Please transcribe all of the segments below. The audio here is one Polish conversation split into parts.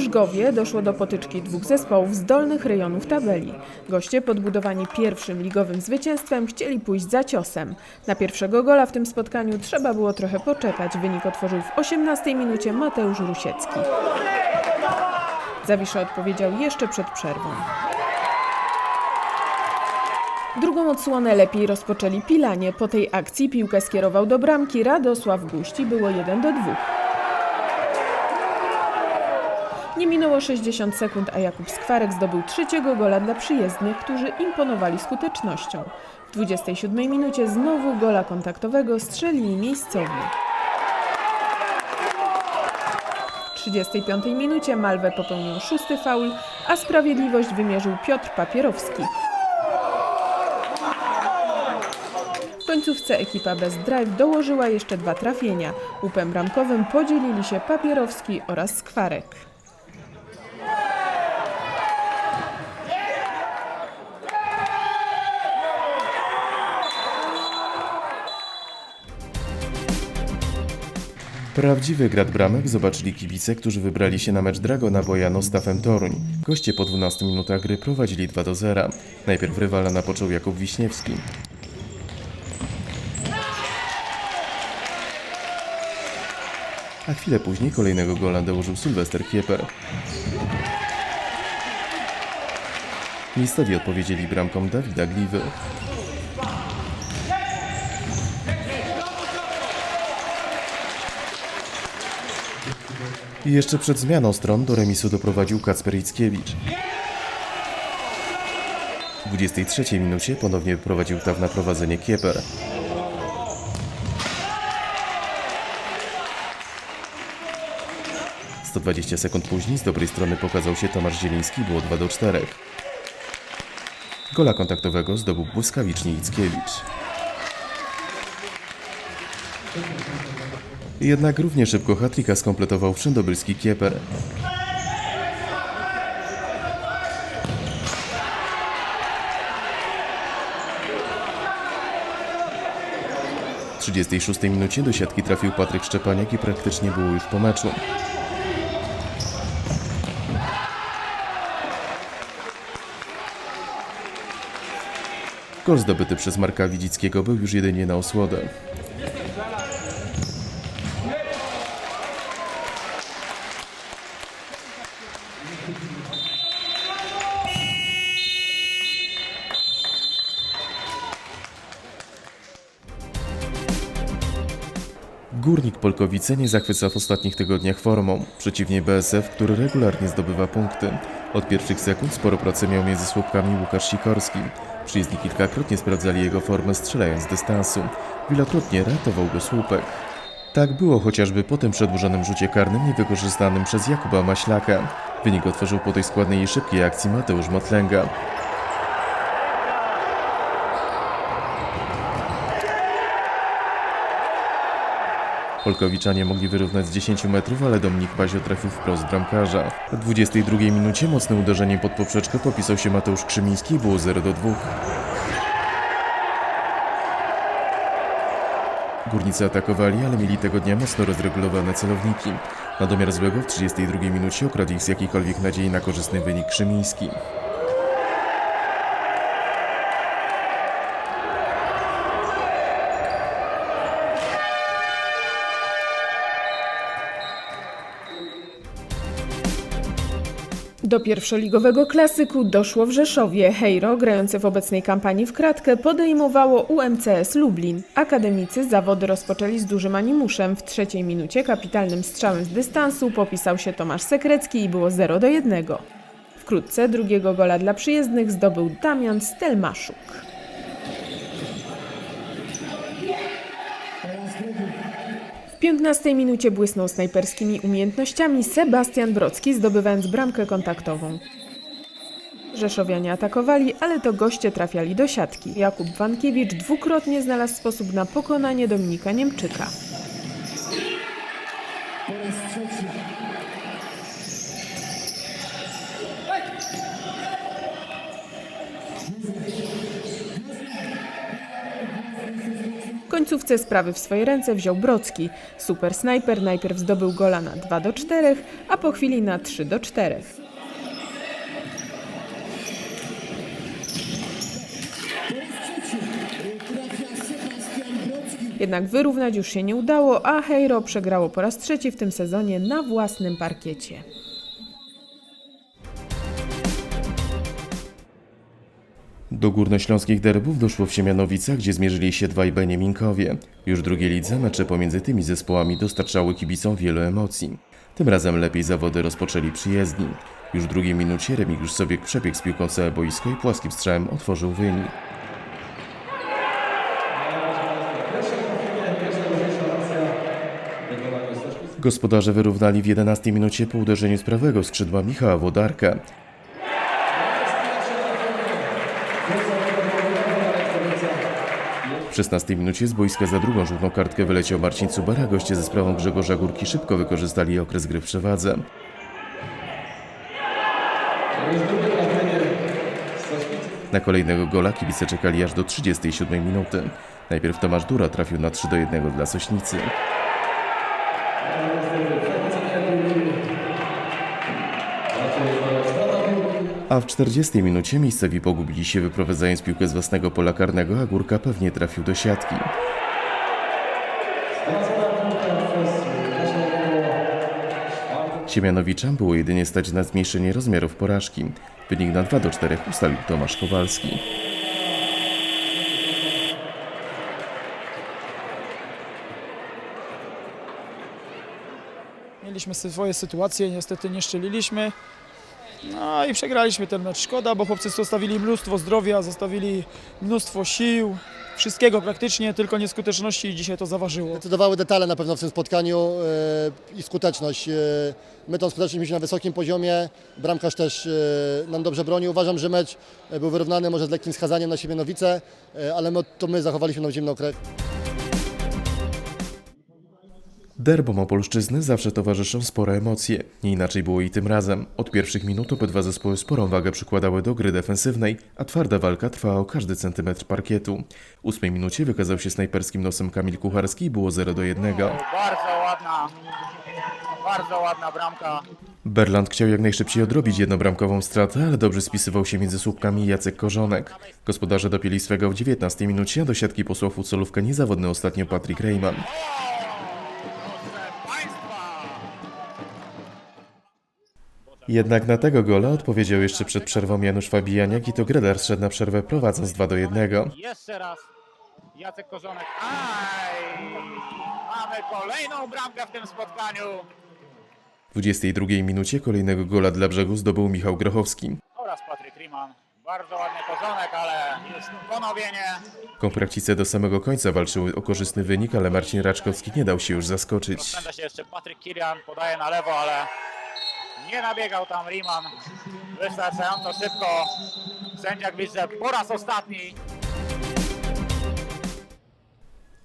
W Żgowie doszło do potyczki dwóch zespołów z dolnych rejonów tabeli. Goście podbudowani pierwszym ligowym zwycięstwem chcieli pójść za ciosem. Na pierwszego gola w tym spotkaniu trzeba było trochę poczekać. Wynik otworzył w 18 minucie Mateusz Rusiecki. Zawisza odpowiedział jeszcze przed przerwą. Drugą odsłonę lepiej rozpoczęli Pilanie. Po tej akcji piłkę skierował do bramki Radosław Guści. Było 1 do 2. Nie minęło 60 sekund, a Jakub Skwarek zdobył trzeciego gola dla przyjezdnych, którzy imponowali skutecznością. W 27 minucie znowu gola kontaktowego strzelili miejscowi. W 35 minucie Malwę popełnił szósty faul, a sprawiedliwość wymierzył Piotr Papierowski. W końcówce ekipa bez drive dołożyła jeszcze dwa trafienia. Łupem bramkowym podzielili się Papierowski oraz Skwarek. Prawdziwy grad bramek zobaczyli kibice, którzy wybrali się na mecz Dragona Bojano z Tafem Toruń. Goście po 12 minutach gry prowadzili 2 do 0. Najpierw rywala napoczął Jakub Wiśniewski. A chwilę później kolejnego gola dołożył Sylwester Kieper. Miejscowi odpowiedzieli bramką Dawida Gliwy. I jeszcze przed zmianą stron do remisu doprowadził Kacper Ickiewicz. W 23 minucie ponownie prowadził Taw na prowadzenie Kieper. Sto dwadzieścia sekund później z dobrej strony pokazał się Tomasz Zieliński, było 2 do 4. Gola kontaktowego zdobył błyskawicznie Ickiewicz. Jednak równie szybko hatrika skompletował wszędobylski Kieper. W 36 minucie do siatki trafił Patryk Szczepaniak i praktycznie było już po meczu. Gol zdobyty przez Marka Widzickiego był już jedynie na osłodę. Górnik Polkowice nie zachwyca w ostatnich tygodniach formą. Przeciwnie BSF, który regularnie zdobywa punkty. Od pierwszych sekund sporo pracy miał między słupkami Łukasz Sikorski. Przyjezdni kilkakrotnie sprawdzali jego formę strzelając z dystansu. Wielokrotnie ratował go słupek. Tak było chociażby po tym przedłużonym rzucie karnym niewykorzystanym przez Jakuba Maślaka. Wynik otworzył po tej składnej i szybkiej akcji Mateusz Motlęga. Polkowiczanie mogli wyrównać z 10 metrów, ale Dominik Pazio trafił wprost bramkarza. W 22 minucie mocne uderzenie pod poprzeczkę popisał się Mateusz Krzymiński i było 0 do 2. Górnicy atakowali, ale mieli tego dnia mocno rozregulowane celowniki. Na domiar złego w 32 minucie okradł ich z jakiejkolwiek nadziei na korzystny wynik Krzymiński. Do pierwszoligowego klasyku doszło w Rzeszowie. Hejro, grające w obecnej kampanii w kratkę, podejmowało UMCS Lublin. Akademicy zawody rozpoczęli z dużym animuszem. W trzeciej minucie kapitalnym strzałem z dystansu popisał się Tomasz Sekrecki i było 0 do 1. Wkrótce drugiego gola dla przyjezdnych zdobył Damian Stelmaszuk. W 15 minucie błysnął snajperskimi umiejętnościami Sebastian Brocki, zdobywając bramkę kontaktową. Rzeszowianie atakowali, ale to goście trafiali do siatki. Jakub Wankiewicz dwukrotnie znalazł sposób na pokonanie Dominika Niemczyka. Końcówce sprawy w swoje ręce wziął Brocki. Super snajper najpierw zdobył gola na 2 do 4, a po chwili na 3 do 4. Jednak wyrównać już się nie udało, a Hejro przegrało po raz trzeci w tym sezonie na własnym parkiecie. Do górnośląskich derbów doszło w Siemianowicach, gdzie zmierzyli się dwaj Beniaminkowie. Już w drugiej lidze mecze pomiędzy tymi zespołami dostarczały kibicom wielu emocji. Tym razem lepiej zawody rozpoczęli przyjezdni. Już w drugiej minucie Remigiusz Sobiek przebiegł z piłką całe boisko i płaskim strzałem otworzył wynik. Gospodarze wyrównali w 11 minucie po uderzeniu z prawego skrzydła Michała Wodarka. W 16 minucie z boiska za drugą żółtą kartkę wyleciał Marcin Cubera, goście ze sprawą Grzegorza Górki szybko wykorzystali okres gry w przewadze. Na kolejnego gola kibice czekali aż do 37 minuty. Najpierw Tomasz Dura trafił na 3 do 1 dla Sośnicy. A w 40 minucie miejscowi pogubili się wyprowadzając piłkę z własnego pola karnego, a Górka pewnie trafił do siatki. Siemianowiczom było jedynie stać na zmniejszenie rozmiarów porażki. Wynik na 2 do 4 ustalił Tomasz Kowalski. Mieliśmy swoje sytuacje, niestety nie szczeliliśmy. No i przegraliśmy ten mecz. Szkoda, bo chłopcy zostawili mnóstwo zdrowia, zostawili mnóstwo sił, wszystkiego praktycznie, tylko nieskuteczności i dzisiaj to zaważyło. Decydowały detale na pewno w tym spotkaniu e, i skuteczność. E, My tą skuteczność mieliśmy na wysokim poziomie, bramkarz też e, nam dobrze broni. Uważam, że mecz był wyrównany może z lekkim skazaniem na Siemianowice, e, ale my, to my zachowaliśmy nam zimną krew. Derbom Opolszczyzny zawsze towarzyszą spore emocje. Nie inaczej było i tym razem. Od pierwszych minut obydwa zespoły sporą wagę przykładały do gry defensywnej, a twarda walka trwała o każdy centymetr parkietu. W ósmej minucie wykazał się snajperskim nosem Kamil Kucharski i było 0 do 1. Bardzo ładna, bardzo ładna bramka. Berland chciał jak najszybciej odrobić jednobramkową stratę, ale dobrze spisywał się między słupkami Jacek Korzonek. Gospodarze dopięli swego w 19 minucie, a do siatki posłał futrzolówkę niezawodny ostatnio Patrick Reyman. Jednak na tego gola odpowiedział jeszcze przed przerwą Janusz Fabijaniak i to Gredar szedł na przerwę prowadząc 2 do 1. Jeszcze raz Jacek Korzonek. Aj! Mamy kolejną bramkę w tym spotkaniu. W 22 minucie kolejnego gola dla brzegu zdobył Michał Grochowski. Oraz Patryk Riemann. Bardzo ładny Korzonek, ale jest ponowienie. Komprakcice do samego końca walczyły o korzystny wynik, ale Marcin Raczkowski nie dał się już zaskoczyć. Rozpędza się jeszcze Patryk Kirian, podaje na lewo, ale nie nabiegał tam Riemann. Wystarczająco szybko. Sędzia widzę po raz ostatni.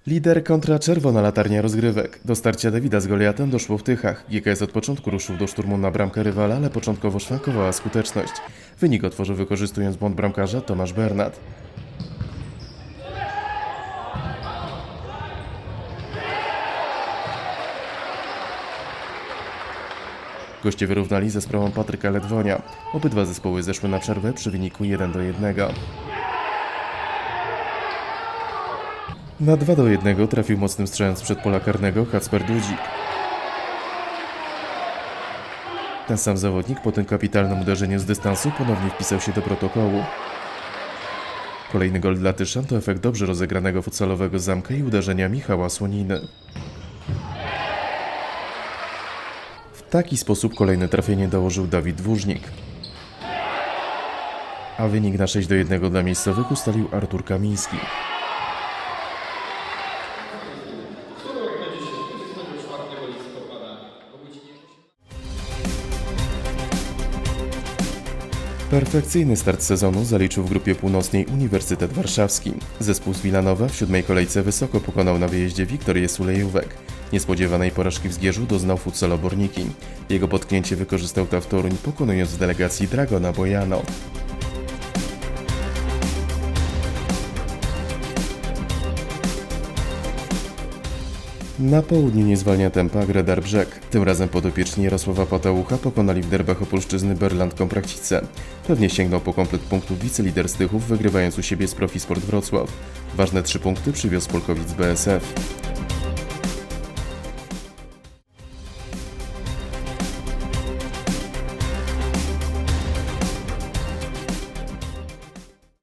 Lider kontra czerwona latarnia rozgrywek. Do starcia Dawida z Goliatem doszło w Tychach. GKS od początku ruszył do szturmu na bramkę rywala, ale początkowo szwankowała skuteczność. Wynik otworzył wykorzystując błąd bramkarza Tomasz Bernat. Goście wyrównali ze sprawą Patryka Ledwonia. Obydwa zespoły zeszły na przerwę przy wyniku 1 do 1. Na 2 do 1 trafił mocnym strzałem z przedpola karnego Kacper Dudzik. Ten sam zawodnik po tym kapitalnym uderzeniu z dystansu ponownie wpisał się do protokołu. Kolejny gol dla Tyszan to efekt dobrze rozegranego futsalowego zamka i uderzenia Michała Słoniny. W taki sposób kolejne trafienie dołożył Dawid Dwóżnik. A wynik na 6 do 1 dla miejscowych ustalił Artur Kamiński. Perfekcyjny start sezonu zaliczył w grupie północnej Uniwersytet Warszawski. Zespół z Wilanowa w siódmej kolejce wysoko pokonał na wyjeździe Wiktorię Sulejówek. Niespodziewanej porażki w Zgierzu doznał futsal Oborniki. Jego potknięcie wykorzystał ta w Toruń, pokonując w delegacji Dragona Bojano. Na południu nie zwalnia tempa Gredar Brzeg. Tym razem podopieczni Jarosława Patałucha pokonali w derbach Opolszczyzny Berland Komprakcice. Pewnie sięgnął po komplet punktów wicelider Stychów, wygrywając u siebie z Profisport Wrocław. Ważne trzy punkty przywiózł Polkowic BSF.